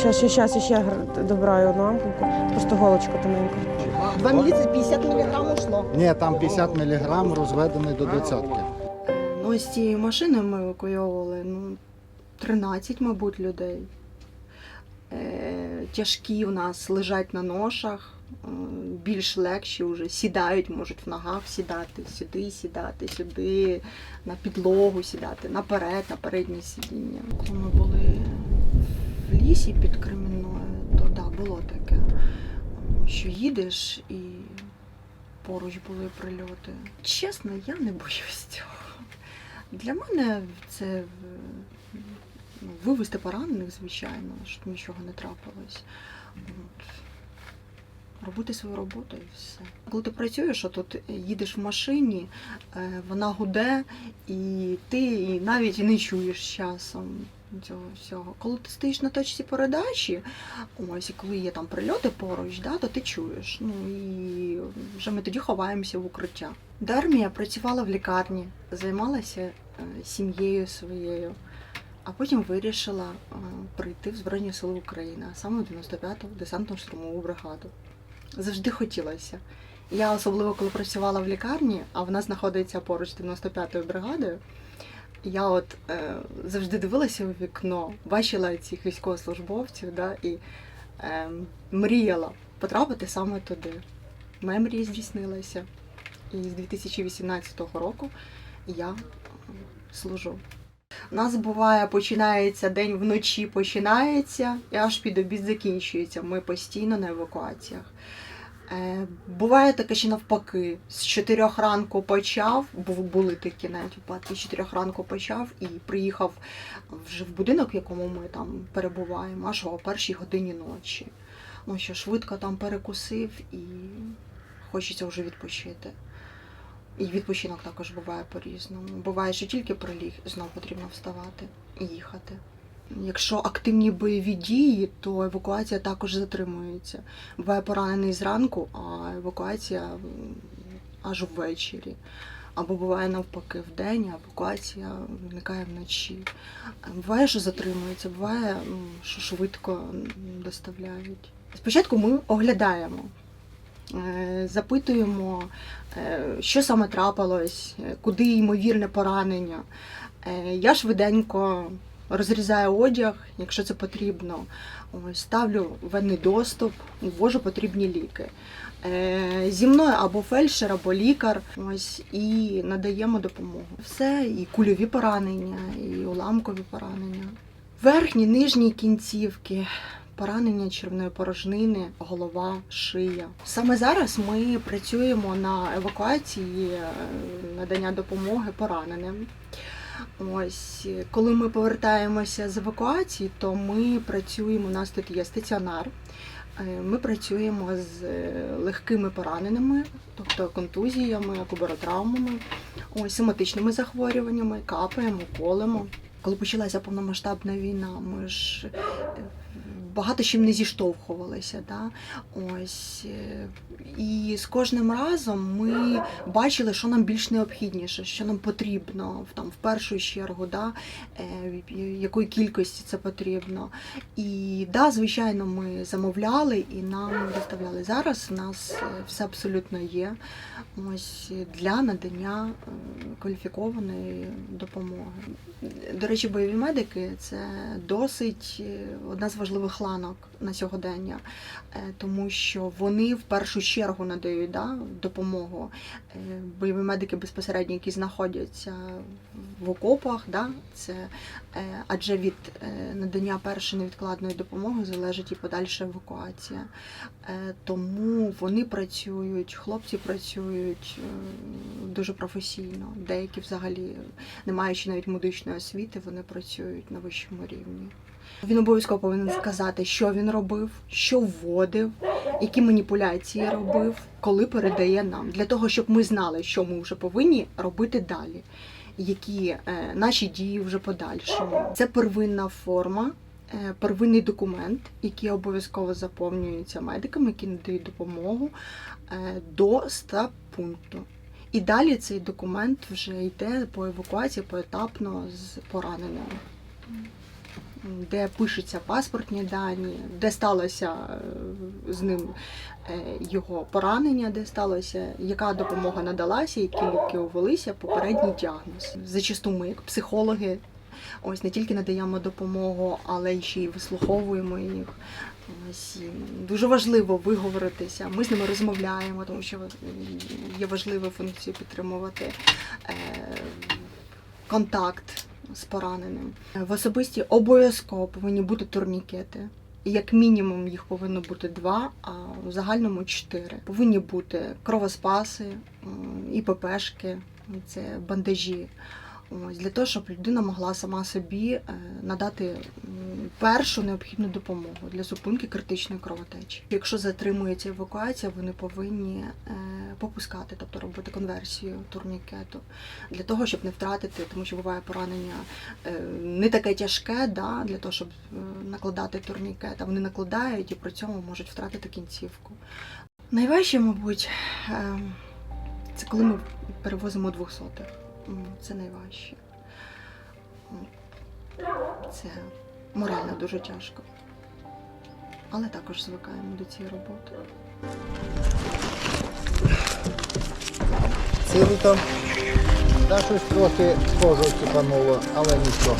Ще, ще, ще, ще гр- добираю одну ампулку. Просто голочку тоненьку. Два місяці 50 мг ушло. Ні, там 50 мг розведений до двадцятки. Ну, ось цією машиною ми евакуйовували ну, 13, мабуть, людей. Е, тяжкі у нас лежать на ношах, е, більш легші вже сідають, можуть в ногах сідати, сюди сідати, сюди, на підлогу сідати, наперед, на переднє сидіння. Ми були в лісі під Кремінною, то да, було таке, що їдеш і поруч були прильоти. Чесно, я не боюсь цього. Для мене це ну, вивезти поранених, звичайно, щоб нічого не трапилось. От. Робити свою роботу і все. Коли ти працюєш, а тут їдеш в машині, е, вона гуде, і ти навіть не чуєш часом цього всього. Коли ти стоїш на точці передачі, ось і коли є там прильоти поруч, да, то ти чуєш. Ну і вже ми тоді ховаємося в укриття. До армії я працювала в лікарні, займалася е, сім'єю своєю, а потім вирішила е, прийти в Збройні Сили України, а саме в 95-ту десантну штурмову бригаду. Завжди хотілося. Я особливо коли працювала в лікарні, а вона знаходиться поруч 95-ю бригадою. Я от е, завжди дивилася у вікно, бачила цих військовослужбовців, да, і е, мріяла потрапити саме туди. Моя мрія здійснилася. І з 2018 року я служу. У нас буває, починається день вночі, починається і аж під обід закінчується. Ми постійно на евакуаціях. Е, Буває таке, що навпаки, з 4 ранку почав, бо були такі навіть випадки, з 4 ранку почав і приїхав вже в будинок, в якому ми там перебуваємо, аж о першій годині ночі. Ну що швидко там перекусив і хочеться вже відпочити. І відпочинок також буває по-різному. Буває, що тільки приліг, знов потрібно вставати і їхати. Якщо активні бойові дії, то евакуація також затримується. Буває поранений зранку, а евакуація аж ввечері. Або буває навпаки вдень, а евакуація виникає вночі. Буває, що затримується, буває, що швидко доставляють. Спочатку ми оглядаємо, е, запитуємо, е, що саме трапилось, е, куди ймовірне поранення. Я швиденько розрізаю одяг, якщо це потрібно. Ставлю венний доступ, ввожу потрібні ліки. Е, Зі мною або фельдшер, або лікар. Ось і надаємо допомогу. Все, і кульові поранення, і уламкові поранення. Верхні, нижні кінцівки, поранення червної порожнини, голова, шия. Саме зараз ми працюємо на евакуації, е, надання допомоги пораненим. Ось, коли ми повертаємося з евакуації, то ми працюємо. У нас тут є стаціонар. Е, Ми працюємо з е, легкими пораненими, тобто контузіями, кубаротравмами, ось соматичними захворюваннями, капаємо, колемо. Коли почалася повномасштабна війна, ми ж е, багато чим не зіштовхувалися. Да? Ось. е, І з кожним разом ми бачили, що нам більш необхідніше, що нам потрібно там, в першу чергу, да? е, якої кількості це потрібно. І да, звичайно, ми замовляли і нам доставляли. Зараз у нас все абсолютно є ось для надання кваліфікованої допомоги. Речі, бойові медики це досить е, одна з важливих ланок на сьогодення, е, тому що вони в першу чергу надають да, допомогу. Е, Бойові медики безпосередньо, які знаходяться в окопах, да, це адже від надання першої невідкладної допомоги залежить і подальша евакуація. Тому вони працюють, хлопці працюють дуже професійно. Деякі взагалі, не маючи навіть медичної освіти, вони працюють на вищому рівні. Він обов'язково повинен сказати, що він робив, що вводив, які маніпуляції робив, коли передає нам, для того, щоб ми знали, що ми вже повинні робити далі які е, наші дії вже подальшому. Це первинна форма, е, первинний документ, який обов'язково заповнюється медиками, які надають допомогу е, до 100 пункту. І далі цей документ вже йде по евакуації поетапно з пораненими. де пишуться паспортні дані, де сталося е, з ним е, його поранення, де сталося, яка допомога надалася, які ліки увелися, попередній діагноз. Зачасту ми, як психологи, ось не тільки надаємо допомогу, але ще й вислуховуємо їх. Ось дуже важливо виговоритися. Ми з ними розмовляємо, тому що є важливою функцією підтримувати е, контакт з пораненим. В особисті обов'язково повинні бути турнікети. Як мінімум їх повинно бути два, а в загальному чотири. Повинні бути кровоспаси, ППшки, це бандажі. Ось для того, щоб людина могла сама собі е, надати першу необхідну допомогу для зупинки критичної кровотечі. Якщо затримується евакуація, вони повинні е, попускати, тобто робити конверсію турнікету для того, щоб не втратити, тому що буває поранення е, не таке тяжке, да, для того, щоб накладати турнікет, а вони накладають і при цьому можуть втратити кінцівку. Найважче, мабуть, це коли ми перевозимо двохсотих. М, Це найважче. Це морально дуже тяжко. Але також звикаємо до цієї роботи. Це літо. Та щось трохи схоже ціпануло, але нічого.